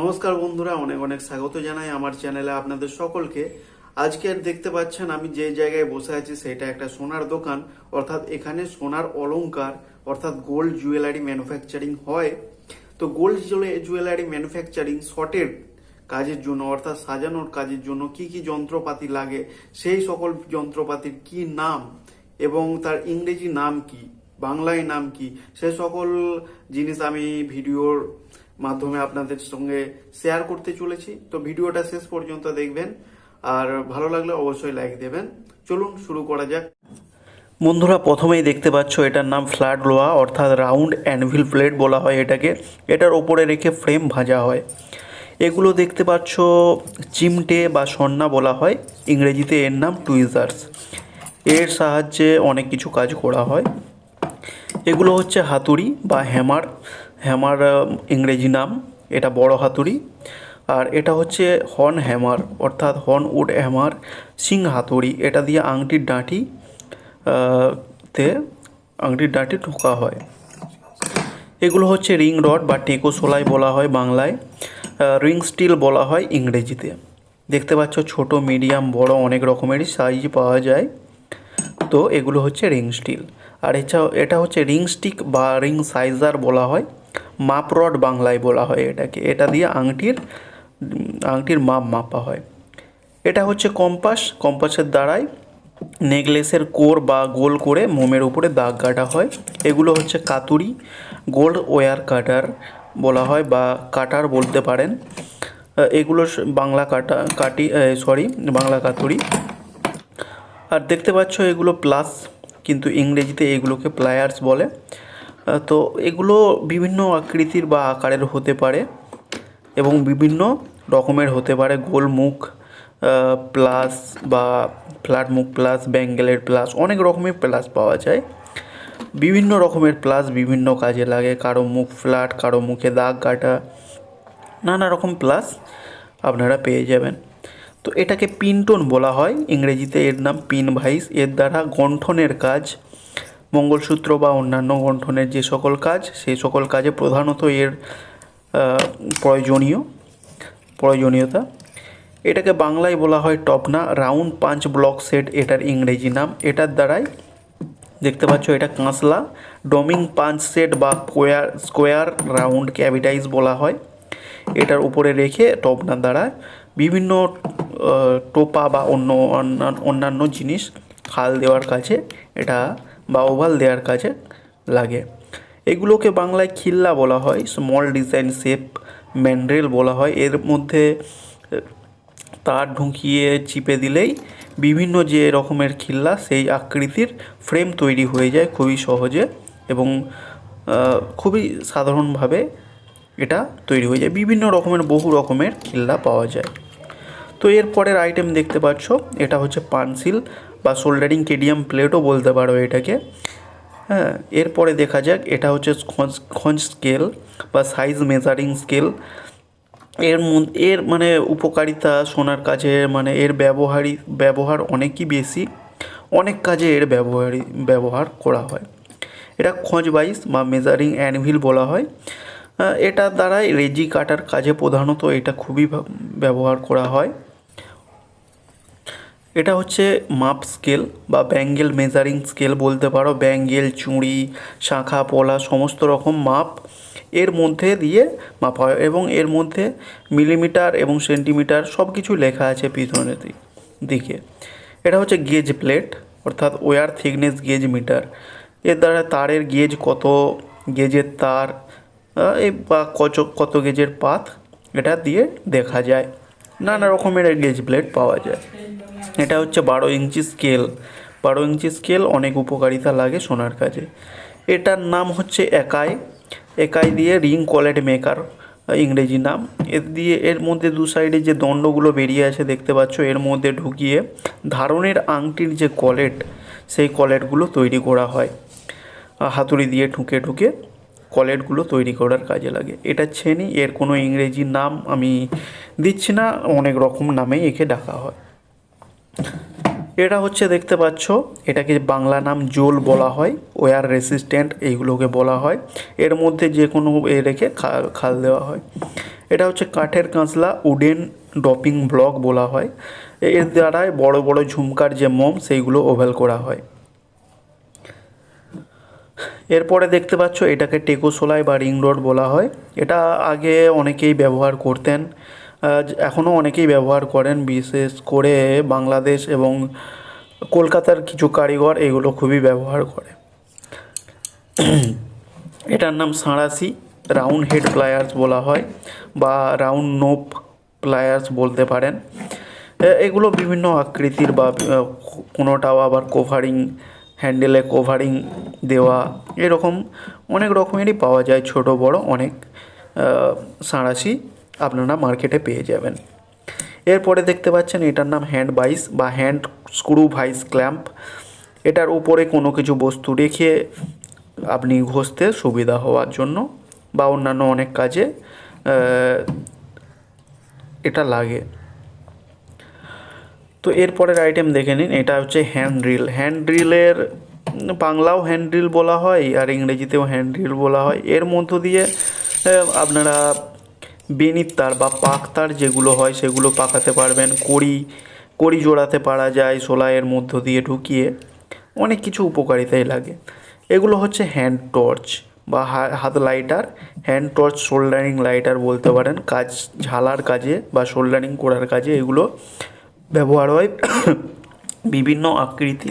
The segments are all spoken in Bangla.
নমস্কার বন্ধুরা, অনেক অনেক স্বাগত জানাই আমার চ্যানেলে আপনাদের সকলকে। আজকে আর দেখতে পাচ্ছেন আমি যে জায়গায় বসে আছি সেটা একটা সোনার দোকান, অর্থাৎ এখানে সোনার অলংকার, অর্থাৎ গোল্ড জুয়েলারি ম্যানুফ্যাকচারিং হয়। তো গোল্ড জুয়েলারি ম্যানুফ্যাকচারিং শর্টের কাজের জন্য, অর্থাৎ সাজানোর কাজের জন্য কি কি যন্ত্রপাতি লাগে, সেই সকল যন্ত্রপাতির কি নাম এবং তার ইংরেজি নাম কি, বাংলায় নাম কি, সে সকল জিনিস আমি ভিডিওর মাধ্যমে আপনাদের সঙ্গে শেয়ার করতে চলেছি। তো ভিডিওটা শেষ পর্যন্ত দেখবেন। আর ভালো লাগলে অবশ্যই লাইক দেবেন। চলুন, শুরু করা যাক। বন্ধুরা, প্রথমেই দেখতে পাচ্ছ এটার নাম ফ্ল্যাট লোহা অর্থাৎ রাউন্ড অ্যানভিল প্লেট বলা হয় এটাকে। এটার ওপরে রেখে ফ্রেম ভাজা হয়। এগুলো দেখতে পাচ্ছ চিমটে বা সন্না বলা হয়। ইংরেজিতে এর নাম টুইজার্স এর সাহায্যে অনেক কিছু কাজ করা হয়। এগুলো হচ্ছে হাতুড়ি বা হ্যামার হ্যামার ইংরেজি নাম, এটা বড় হাতুড়ি। আর এটা হচ্ছে হর্ন হ্যামার, অর্থাৎ হর্ন উড হ্যামার, সিং হাতুড়ি। এটা দিয়ে আংটির ডাঁটি তে আংটির ডাঁটি ঠোকা হয়। এগুলো হচ্ছে রিং রড বা টেকো সোলাই বলা হয় বাংলায়। রিং স্টিল বলা হয় ইংরেজিতে। দেখতে পাচ্ছ ছোট, মিডিয়াম, বড়, অনেক রকমেরই সাইজ পাওয়া যায়। তো এগুলো হচ্ছে রিং স্টিল। আর এছাড়াও এটা হচ্ছে রিং স্টিক বা রিং সাইজার বলা হয়। মাপ রড বাংলায় বলা হয় এটাকে। এটা দিয়ে আংটির আংটির মাপ মাপা হয়। এটা হচ্ছে কম্পাস। কম্পাসের দ্বারাই নেকলেসের কোর বা গোল করে মোমের উপরে দাগ কাটা হয়। এগুলো হচ্ছে কাতুরি, গোল্ড ওয়ার কাটার বলা হয় বা কাটার বলতে পারেন। এগুলো বাংলা কাটা, কাটি সরি বাংলা কাতুরি। আর দেখতে পাচ্ছ এগুলো প্লাস কিন্তু ইংরেজিতে এগুলোকে প্লায়ার্স বলে। তো এগুলো বিভিন্ন আকৃতির বা আকারের হতে পারে এবং বিভিন্ন রকমের হতে পারে। গোল মুখ প্লাস বা ফ্ল্যাট মুখ প্লাস, ব্যাঙ্গেলের প্লাস, অনেক রকমের প্লাস পাওয়া যায়। বিভিন্ন রকমের প্লাস বিভিন্ন কাজে লাগে। কারও মুখ ফ্ল্যাট, কারও মুখে দাগ কাটা, নানা রকম প্লাস আপনারা পেয়ে যাবেন। তো এটাকে পিনটোন বলা হয়। ইংরেজিতে এর নাম পিন ভাইস এর দ্বারা গন্ঠনের কাজ মঙ্গলসূত্র বা অন্যান্য গন্ঠনের যে সকল কাজ, সেই সকল কাজে প্রধানত এর প্রয়োজনীয়, প্রয়োজনীয়তা। এটাকে বাংলায় বলা হয় টপনা রাউন্ড পাঁচ ব্লক সেট এটার ইংরেজি নাম। এটার দ্বারাই দেখতে পাচ্ছ এটা কাঁসলা ডোমিং পাঞ্চ সেট বা স্কোয়ার স্কোয়ার রাউন্ড ক্যাভিটাইজ বলা হয়। এটার উপরে রেখে টপনার দ্বারা বিভিন্ন টোপা বা অন্য অন্যান্য জিনিস, খাল দেওয়ার কাছে এটা বা ওভাল দেওয়ার কাজে লাগে। এগুলোকে বাংলায় খিল্লা বলা হয় স্মল ডিজাইন শেপ ম্যান্ড্রেল বলা হয়। এর মধ্যে তার ঢুকিয়ে চিপে দিলেই বিভিন্ন যে রকমের খিল্লা, সেই আকৃতির ফ্রেম তৈরি হয়ে যায় খুবই সহজে এবং খুবই সাধারণভাবে এটা তৈরি হয়ে যায়। বিভিন্ন রকমের, বহু রকমের খিল্লা পাওয়া যায়। তো এর পরের আইটেম দেখতে পাচ্ছ, এটা হচ্ছে পানসিল। বা সোল্ডারিং কেডিয়াম প্লেটও বলতে পারো এটাকে। হ্যাঁ এরপরে দেখা যাক, এটা হচ্ছে খঞ্জ খঞ্জ স্কেল বা সাইজ মেজারিং স্কেল এর এর মানে উপকারিতা সোনার কাজে মানে এর ব্যবহারই, ব্যবহার অনেকই বেশি। অনেক কাজে এর ব্যবহারই, ব্যবহার করা হয়। এটা খোঁজ বাইস বা মেজারিং অ্যানভিল বলা হয়। এটার দ্বারাই রেজি কাটার কাজে প্রধানত এটা খুবই ব্যবহার করা হয়। এটা হচ্ছে মাপ স্কেল বা ব্যাঙ্গেল মেজারিং স্কেল বলতে পারো। ব্যাঙ্গেল, চুড়ি, শাঁখা, পলা, সমস্ত রকম মাপ এর মধ্যে দিয়ে মাপা হয় এবং এর মধ্যে মিলিমিটার এবং সেন্টিমিটার সব কিছু লেখা আছে পিছনের দিকে এটা হচ্ছে গেজ প্লেট, অর্থাৎ ওয়ার থিকনেস গেজ মিটার। এর দ্বারা তারের গেজ কত, গেজের তার বা কত গেজের পাত, এটা দিয়ে দেখা যায়। নানা রকমের গেজ প্লেট পাওয়া যায়। এটা হচ্ছে বারো ইঞ্চি স্কেল। বারো ইঞ্চি স্কেল অনেক উপকারিতা লাগে সোনার কাজে। এটার নাম হচ্ছে একাই। একাই দিয়ে রিং কলেট মেকার, ইংরেজি নাম। এর দিয়ে এর মধ্যে দু সাইডে যে দণ্ডগুলো বেরিয়ে আছে দেখতে পাচ্ছ, এর মধ্যে ঢুকিয়ে ধারণের আংটির যে কলেট সেই কলেটগুলো তৈরি করা হয়। হাতুড়ি দিয়ে ঠুকে ঠুকে কলেটগুলো তৈরি করার কাজে লাগে। এটা ছেনি, এর কোনো ইংরেজি নাম আমি দিচ্ছি না, অনেক রকম নামেই একে ডাকা হয়। এটা হচ্ছে দেখতে পাচ্ছ, এটাকে বাংলা নাম জোল বলা হয়, ওয়ার রেসিস্ট্যান্ট এইগুলোকে বলা হয়। এর মধ্যে যে কোনো এ রেখে খাল খাল দেওয়া হয়। এটা হচ্ছে কাঠের কাঁচলা, উডেন ডপিং ব্লক বলা হয়। এর দ্বারাই বড় বড় ঝুমকার যে মোম, সেইগুলো ওভেল করা হয়। এরপরে দেখতে পাচ্ছ এটাকে টেকোসোলাই বা রিং রোড বলা হয়। এটা আগে অনেকেই ব্যবহার করতেন এখনও অনেকেই ব্যবহার করেন, বিশেষ করে বাংলাদেশ এবং কলকাতার কিছু কারিগর এগুলো খুবই ব্যবহার করে। এটার নাম সাঁড়াশি, রাউন্ড হেড প্লায়ার্স বলা হয় বা রাউন্ড নোপ প্লায়ার্স বলতে পারেন। এগুলো বিভিন্ন আকৃতির বা কোনোটাও আবার কোভারিং হ্যান্ডেলে কোভারিং দেওয়া, এরকম অনেক রকমেরই পাওয়া যায়, ছোট, বড় অনেক সাঁড়াশি আপনারা মার্কেটে পেয়ে যাবেন। এরপরে দেখতে পাচ্ছেন এটার নাম হ্যান্ড বাইস বা হ্যান্ড স্ক্রু ভাইস ক্ল্যাম্প এটার উপরে কোনো কিছু বস্তু রেখে আপনি ঘষতে সুবিধা হওয়ার জন্য বা অন্যান্য অনেক কাজে এটা লাগে। তো এরপরের আইটেম দেখে নিন, এটা হচ্ছে হ্যান্ড ড্রিল হ্যান্ড ড্রিলের বাংলাও হ্যান্ড ড্রিল বলা হয় আর ইংরেজিতেও হ্যান্ড ড্রিল বলা হয়। এর মধ্য দিয়ে আপনারা বেনির তার বা পাক তার যেগুলো হয় সেগুলো পাকাতে পারবেন। কড়ি কড়ি জোড়াতে পারা যায় সোলাইয়ের মধ্য দিয়ে ঢুকিয়ে। অনেক কিছু উপকারিতাই লাগে। এগুলো হচ্ছে হ্যান্ড টর্চ বা হাত lighter hand torch soldering lighter বলতে পারেন। কাজ, ঝালার কাজে বা শোল্ডারিং করার কাজে এগুলো ব্যবহার হয়। বিভিন্ন আকৃতি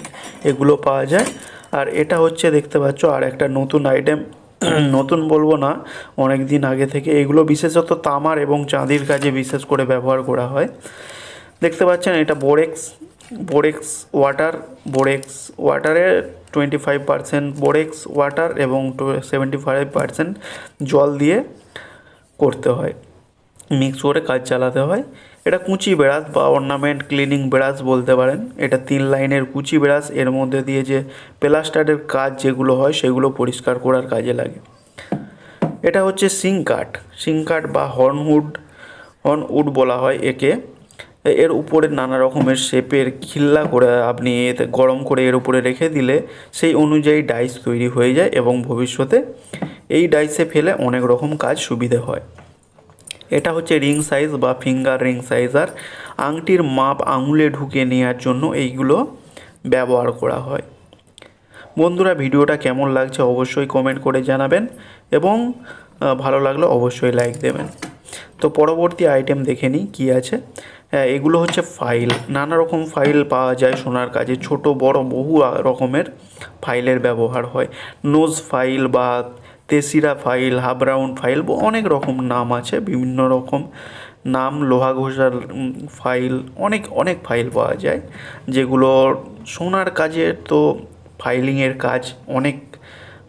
এগুলো পাওয়া যায়। আর এটা হচ্ছে দেখতে পাচ্ছ, আর একটা নতুন আইটেম নতুন বলব না অনেক দিন আগে থেকে। এগুলো বিশেষত তামার এবং চাঁদির কাজে বিশেষ করে ব্যবহার করা হয়। দেখতে পাচ্ছেন, এটা borax borax water borax ওয়াটারে twenty five percent borax water এবং সেভেন্টি ফাইভ পার্সেন্ট জল দিয়ে করতে হয়। মিক্স করে কাজ চালাতে হয়। এটা কুচি ব্রাশ বা অর্নামেন্ট ক্লিনিং ব্রাশ বলতে পারেন। এটা তিন লাইনের কুচি ব্রাশ এর মধ্যে দিয়ে যে প্লাস্টারের কাজ যেগুলো হয় সেগুলো পরিষ্কার করার কাজে লাগে। এটা হচ্ছে সিং কাঠ। সিং কাঠ বা হর্নউড হর্নউড বলা হয় একে। এর উপরে নানা রকমের শেপের খিল্লা করে আপনি এতে গরম করে এর উপরে রেখে দিলে সেই অনুযায়ী ডাইস তৈরি হয়ে যায় এবং ভবিষ্যতে এই ডাইসে ফেলে অনেক রকম কাজ সুবিধে হয়। এটা হচ্ছে রিং সাইজ বা ফিঙ্গার রিং সাইজ আর আংটির মাপ আঙুলে ঢুকে নেওয়ার জন্য এইগুলো ব্যবহার করা হয়। বন্ধুরা, ভিডিওটা কেমন লাগছে অবশ্যই কমেন্ট করে জানাবেন এবং ভালো লাগলে অবশ্যই লাইক দেবেন। তো পরবর্তী আইটেম দেখে নিই কী আছে। এগুলো হচ্ছে ফাইল নানা রকম ফাইল পাওয়া যায় সোনার কাজে। ছোট, বড়, বহু রকমের ফাইলের ব্যবহার হয়। নোজ ফাইল বা তেসিরা ফাইল হাফ রাউন্ড ফাইল অনেক রকম নাম আছে, বিভিন্ন রকম নাম, লোহা ঘোষার ফাইল, অনেক অনেক ফাইল পাওয়া যায়, যেগুলো সোনার কাজে তো ফাইলিংয়ের কাজ অনেক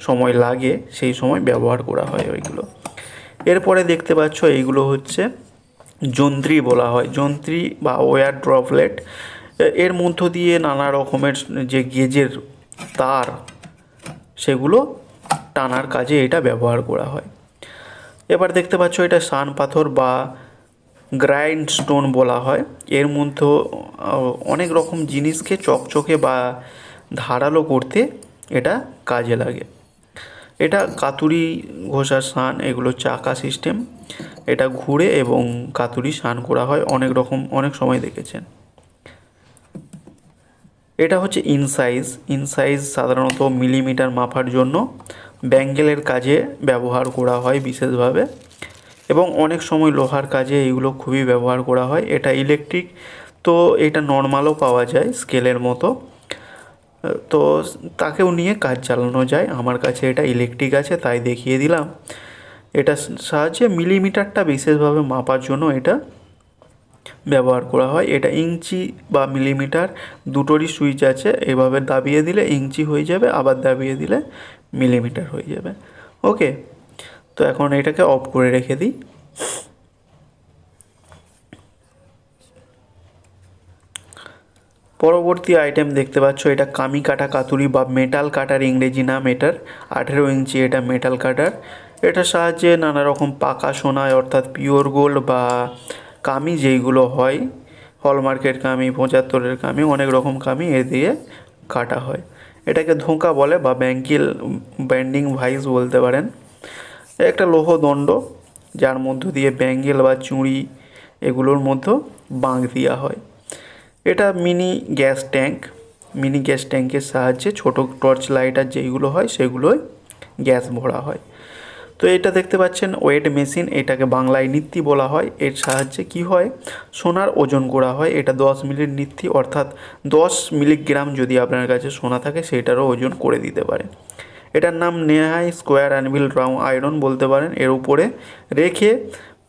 সময় লাগে, সেই সময় ব্যবহার করা হয় ওইগুলো। এরপরে দেখতে পাচ্ছ এইগুলো হচ্ছে যন্ত্রী বলা হয়, যন্ত্রী বা ওয়ার ড্রপলেট। এর মধ্য দিয়ে নানা রকমের যে গেজের তার, সেগুলো টানার কাজে এটা ব্যবহার করা হয়। এবার দেখতে পাচ্ছ এটা সান পাথর বা গ্রাইন্ড স্টোন বলা হয়। এর মধ্যে অনেক রকম জিনিসকে চকচকে বা ধারালো করতে এটা কাজে লাগে। এটা কাতুরি ঘষার সান, এগুলো চাকা সিস্টেম। এটা ঘুরে এবং কাতুরি সান করা হয়, অনেক রকম, অনেক সময় দেখেছেন। এটা হচ্ছে ইনসাইজ। ইনসাইজ সাধারণত মিলিমিটার মাপার জন্য ব্যাঙ্গেলের কাজে ব্যবহার করা হয় বিশেষভাবে এবং অনেক সময় লোহার কাজে এইগুলো খুবই ব্যবহার করা হয়। এটা ইলেকট্রিক তো এটা নর্মালও পাওয়া যায় স্কেলের মতো। তো তাকেও নিয়ে কাজ চালানো যায়। আমার কাছে এটা ইলেকট্রিক আছে, তাই দেখিয়ে দিলাম। এটা সাহায্যে মিলিমিটারটা বিশেষভাবে মাপার জন্য এটা ব্যবহার করা হয়। এটা ইঞ্চি বা মিলিমিটার দুটোরই সুইচ আছে। এভাবে দাবিয়ে দিলে ইঞ্চি হয়ে যাবে, আবার দাবিয়ে দিলে মিলিমিটার হয়ে যাবে। ওকে, তো এখন এটাকে অফ করে রেখে দিই। পরবর্তী আইটেম দেখতে পাচ্ছ, এটা কামি কাটা কাতুরি বা মেটাল কাটার ইংরেজি নাম এটার আঠেরো ইঞ্চি এটা মেটাল কাটার এটার সাহায্যে নানা রকম পাকা সোনায়, অর্থাৎ পিওর গোল্ড বা কামি যেইগুলো হয় হলমার্কের কামি, পঁচাত্তরের কামি, অনেক রকম কামি এ দিয়ে কাটা হয়। এটাকে ধোঁকা বলে বা ব্যাঙ্কিল ব্যান্ডিং ভাইস বলতে পারেন। একটা লৌহ দণ্ড যার মধ্য দিয়ে ব্যাঙ্গেল বা চুড়ি এগুলোর মধ্যে বাঁক দেওয়া হয়। এটা mini gas tank. Mini gas ট্যাঙ্কের সাহায্যে ছোট টর্চ লাইটার যেইগুলো হয় সেগুলোই গ্যাস ভরা হয়। তো এটা দেখতে পাচ্ছেন ওয়েট মেশিন, এটাকে বাংলায় নিত্যি বলা হয়। এর সাহায্যে কি হয়? সোনার ওজন করা হয়। এটা দশ মিলির নিত্যি, অর্থাৎ দশ মিলিগ্রাম যদি আপনার কাছে সোনা থাকে, সেটারও ওজন করে দিতে পারে এটার নাম নেহাই স্কোয়ার অ্যানভিল রাউন্ড আয়রন বলতে পারেন। এর উপরে রেখে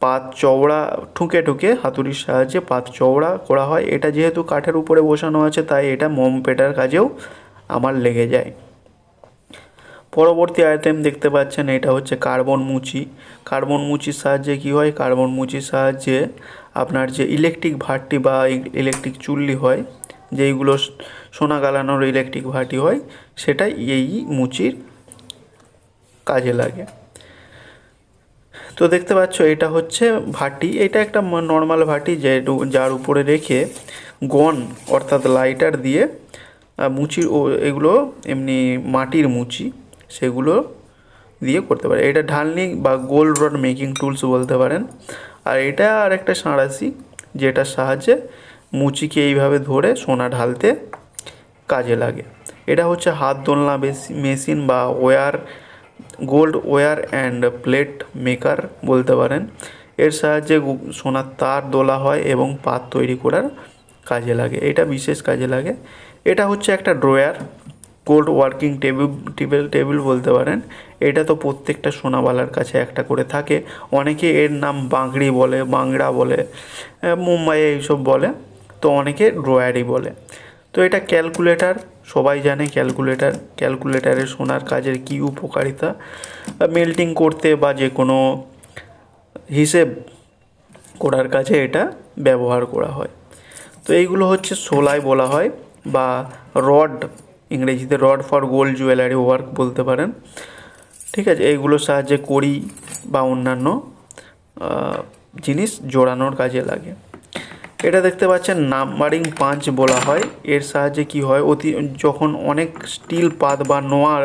পাত চওড়া, ঠুকে ঠুকে হাতুড়ির সাহায্যে পাত চওড়া করা হয়। এটা যেহেতু কাঠের উপরে বসানো আছে, তাই এটা মোম পেটার কাজেও আমার লেগে যায়। পরবর্তী আইটেম দেখতে পাচ্ছেন, এটা হচ্ছে কার্বন মুচি। কার্বন মুচির সাহায্যে কি হয়? কার্বন মুচির সাহায্যে আপনার যে ইলেকট্রিক ভাটটি বা ইলেকট্রিক চুল্লি হয়, যেইগুলো সোনা গালানোর ইলেকট্রিক ভাটি হয় সেটা এই মুচির কাজে লাগে। তো দেখতে পাচ্ছ, এটা হচ্ছে ভাটি এটা একটা নর্মাল ভাটি যে যার উপরে রেখে গন অর্থাৎ লাইটার দিয়ে মুচির এগুলো এমনি মাটির মুচি। সেগুলো দিয়ে করতে পারে। এটা ঢালনি বা গোল রড মেকিং টুলস বলতে পারেন। আর এটা আর একটা সাঁড়াশি, যেটার সাহায্যে মুচিকে এইভাবে ধরে সোনা ঢালতে কাজে লাগে। এটা হচ্ছে হাত দোলনা মেশিন বা wire gold wire and plate maker বলতে পারেন। এর সাহায্যে সোনার তার দোলা হয় এবং পাত তৈরি করার কাজে লাগে। এটা বিশেষ কাজে লাগে। এটা হচ্ছে একটা drawer. Gold working table table table বলতে পারেন। এটা তো প্রত্যেকটা সোনাওয়ালার কাছে একটা করে থাকে। অনেকে এর নাম বাংড়ি বলে, বাংড়া বলে মুম্বাইয়ে এইসব বলে, তো অনেকে ড্রয়ারি বলে। তো এটা ক্যালকুলেটার, সবাই জানে ক্যালকুলেটার ক্যালকুলেটারে সোনার কাজের কী উপকারিতা। মেল্টিং করতে বা যে কোনো হিসেব করার কাজে এটা ব্যবহার করা হয়। তো এইগুলো হচ্ছে সোলাই বলা হয় বা রড ইংরেজিতে rod for gold jewellery work বলতে পারেন। ঠিক আছে, এইগুলোর সাহায্যে কড়ি বা অন্যান্য জিনিস জোড়ানোর কাজে লাগে। এটা দেখতে পাচ্ছেন, নাম্বারিং পাঁচ বলা হয়। এর সাহায্যে কি হয়, অতি, যখন অনেক স্টিল পাত বা নোয়ার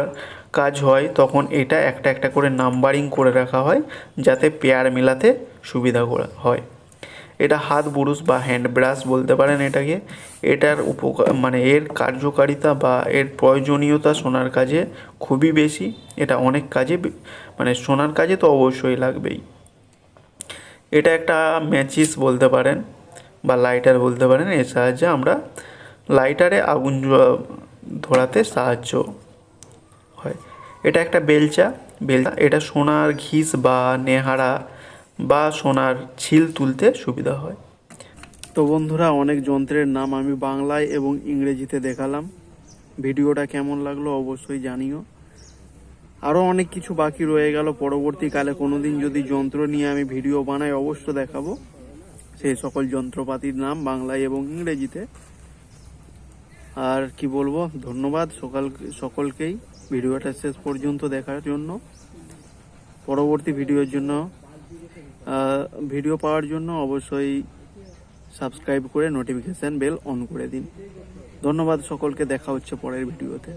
কাজ হয়, তখন এটা একটা একটা করে নাম্বারিং করে রাখা হয়, যাতে পেয়ার মেলাতে সুবিধা করা হয়। এটা হাত বুরুষ বা হ্যান্ড ব্রাশ বলতে পারেন এটাকে। এটার উপকার মানে এর কার্যকারিতা বা এর প্রয়োজনীয়তা সোনার কাজে খুবই বেশি। এটা অনেক কাজে মানে সোনার কাজে তো অবশ্যই লাগবেই। এটা একটা ম্যাচিস বলতে পারেন বা লাইটার বলতে পারেন, এর সাহায্যে আমরা লাইটারে আগুন ধরাতে সাহায্য হয়। এটা একটা বেলচা বেলচা, এটা সোনার ঘিস বা নেহারা বা সোনার ছিল তুলতে সুবিধা হয়। তো বন্ধুরা, অনেক যন্ত্রের নাম আমি বাংলায় এবং ইংরেজিতে দেখালাম। ভিডিওটা কেমন লাগল অবশ্যই জানিও। আরও অনেক কিছু বাকি রয়ে গেল। পরবর্তীকালে কোনো দিন যদি যন্ত্র নিয়ে আমি ভিডিও বানাই, অবশ্য দেখাবো। সেই সকল যন্ত্রপাতির নাম বাংলায় এবং ইংরেজিতে। আর কি বলব, ধন্যবাদ সকাল, সকলকেই ভিডিওটা শেষ পর্যন্ত দেখার জন্য। পরবর্তী ভিডিওর জন্য ভিডিও পাওয়ার জন্য অবশ্যই সাবস্ক্রাইব করে নোটিফিকেশান বেল অন করে দিন। ধন্যবাদ সকলকে, দেখা হচ্ছে পরের ভিডিওতে।